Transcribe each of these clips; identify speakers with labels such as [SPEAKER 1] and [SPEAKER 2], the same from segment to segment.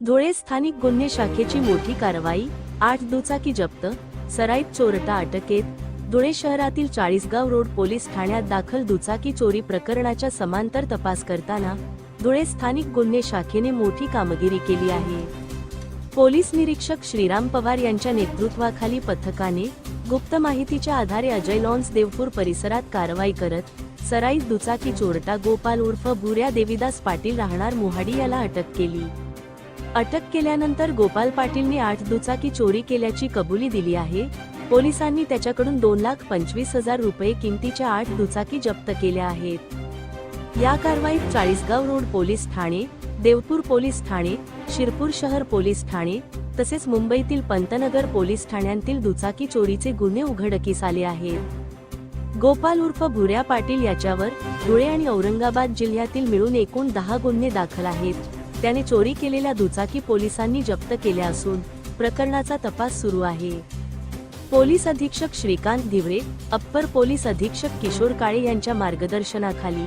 [SPEAKER 1] धुळे स्थानिक गुन्हे शाखेची मोठी कारवाई आठ दुचाकी जप्त सराईत चोरटा अटकेत धुळे शहरातील चाळीसगाव रोड पोलीस ठाण्यात दाखल दुचाकी चोरी प्रकरणाच्या समांतर तपास करताना धुळे स्थानिक गुन्हे शाखेने मोठी कामगिरी केली आहे. पोलीस निरीक्षक श्रीराम पवार यांच्या नेतृत्वाखाली पथकाने गुप्त माहितीच्या आधारे अजय लॉन्स देवपूर परिसरात कारवाई करत सराईत दुचाकी चोरटा गोपाल उर्फ भुऱ्या देवीदास पाटील राहणार मोहाडी याला अटक केली. अटक केल्यानंतर गोपाल पाटीलने आठ दुचाकी चोरी केल्याची कबुली दिली आहे. पोलिसांनी त्याच्याकडून दोन लाख पंचवीस हजार रुपये किमतीच्या आठ दुचाकी जप्त केल्या आहेत. या कारवाईत चाळीसगाव रोड पोलीस ठाणे देवपूर पोलीस ठाणे शिरपूर शहर पोलीस ठाणे तसेच मुंबईतील पंतनगर पोलीस ठाण्यांतील दुचाकी चोरीचे गुन्हे उघडकीस आले आहेत. गोपाल उर्फ भुऱ्या पाटील याच्यावर धुळे आणि औरंगाबाद जिल्ह्यातील मिळून एकूण दहा गुन्हे दाखल आहेत. त्याने चोरी केलेल्या दुचाकी पोलिसांनी जप्त केल्या असून प्रकरणाचा तपास सुरू आहे. पोलीस अधीक्षक श्रीकांत धिवरे अप्पर पोलीस अधीक्षक किशोर काळे यांच्या मार्गदर्शनाखाली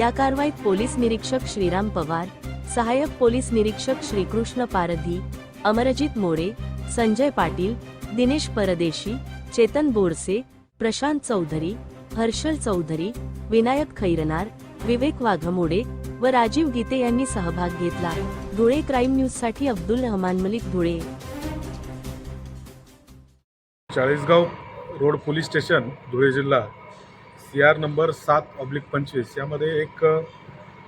[SPEAKER 1] या कारवाईत पोलीस निरीक्षक श्रीराम पवार सहाय्यक पोलीस निरीक्षक श्रीकृष्ण पारधी अमरजित मोरे संजय पाटील दिनेश परदेशी चेतन बोरसे प्रशांत चौधरी हर्षल चौधरी विनायक खैरनार विवेक वाघमोडे व राजीव गीते यांनी सहभाग घेतला. धुळे क्राईम न्यूजसाठी Abdul Rahman Malik Dhule.
[SPEAKER 2] Chalisgaon road police station Dhule जिल्हा. सी आर नंबर सात ऑब्लिक पंचवीस. यामध्ये एक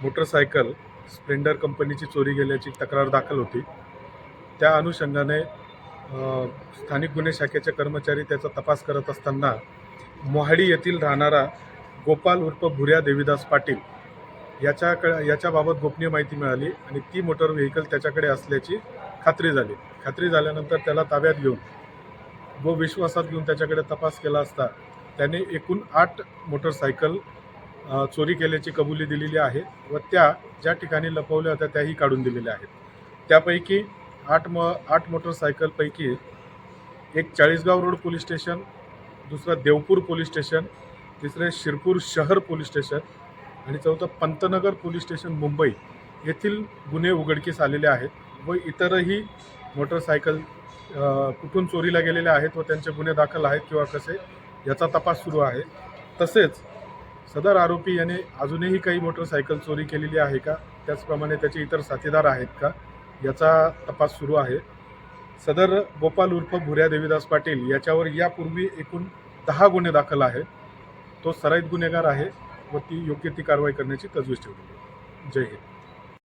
[SPEAKER 2] मोटरसायकल स्प्लेंडर कंपनीची चोरी गेल्याची तक्रार दाखल होती. त्या अनुषंगाने स्थानिक गुन्हे शाखेचे कर्मचारी त्याचा तपास करत असताना मोहाडी येथील राहणारा गोपाल उर्फ भुऱ्या देवीदास पाटील याच्याक याच्याबाबत गोपनीय माहिती मिळाली आणि ती मोटर व्हेकल त्याच्याकडे असल्याची खात्री झाली. खात्री झाल्यानंतर त्याला ताब्यात घेऊन व विश्वासात घेऊन त्याच्याकडे तपास केला असता त्याने एकूण आठ मोटरसायकल चोरी केल्याची कबुली दिलेली आहे व त्या ज्या ठिकाणी लपवल्या होत्या त्याही काढून दिलेल्या आहेत. त्यापैकी आठ म आठ मोटरसायकलपैकी एक चाळीसगाव रोड पोलीस स्टेशन दुसरं देवपूर पोलीस स्टेशन तिसरे शिरपूर शहर पोलीस स्टेशन आणि चौथं पंतनगर पोलीस स्टेशन मुंबई येथील गुन्हे उघडकीस आलेले आहेत व इतरही मोटरसायकल कुठून चोरीला गेलेले आहेत व त्यांचे गुन्हे दाखल आहेत किंवा कसे याचा तपास सुरू आहे. तसेच सदर आरोपी याने अजूनही काही मोटरसायकल चोरी केलेली आहे का? त्याचप्रमाणे त्याचे इतर साथीदार आहेत का? याचा तपास सुरू आहे. सदर गोपाल उर्फ भुऱ्या देवीदास पाटील याच्यावर यापूर्वी एकूण दहा गुन्हे दाखल आहेत. तो सराईत गुन्हेगार आहे व ती योग्य ती कारवाई करण्याची तजवीज ठेवली जय हिंद.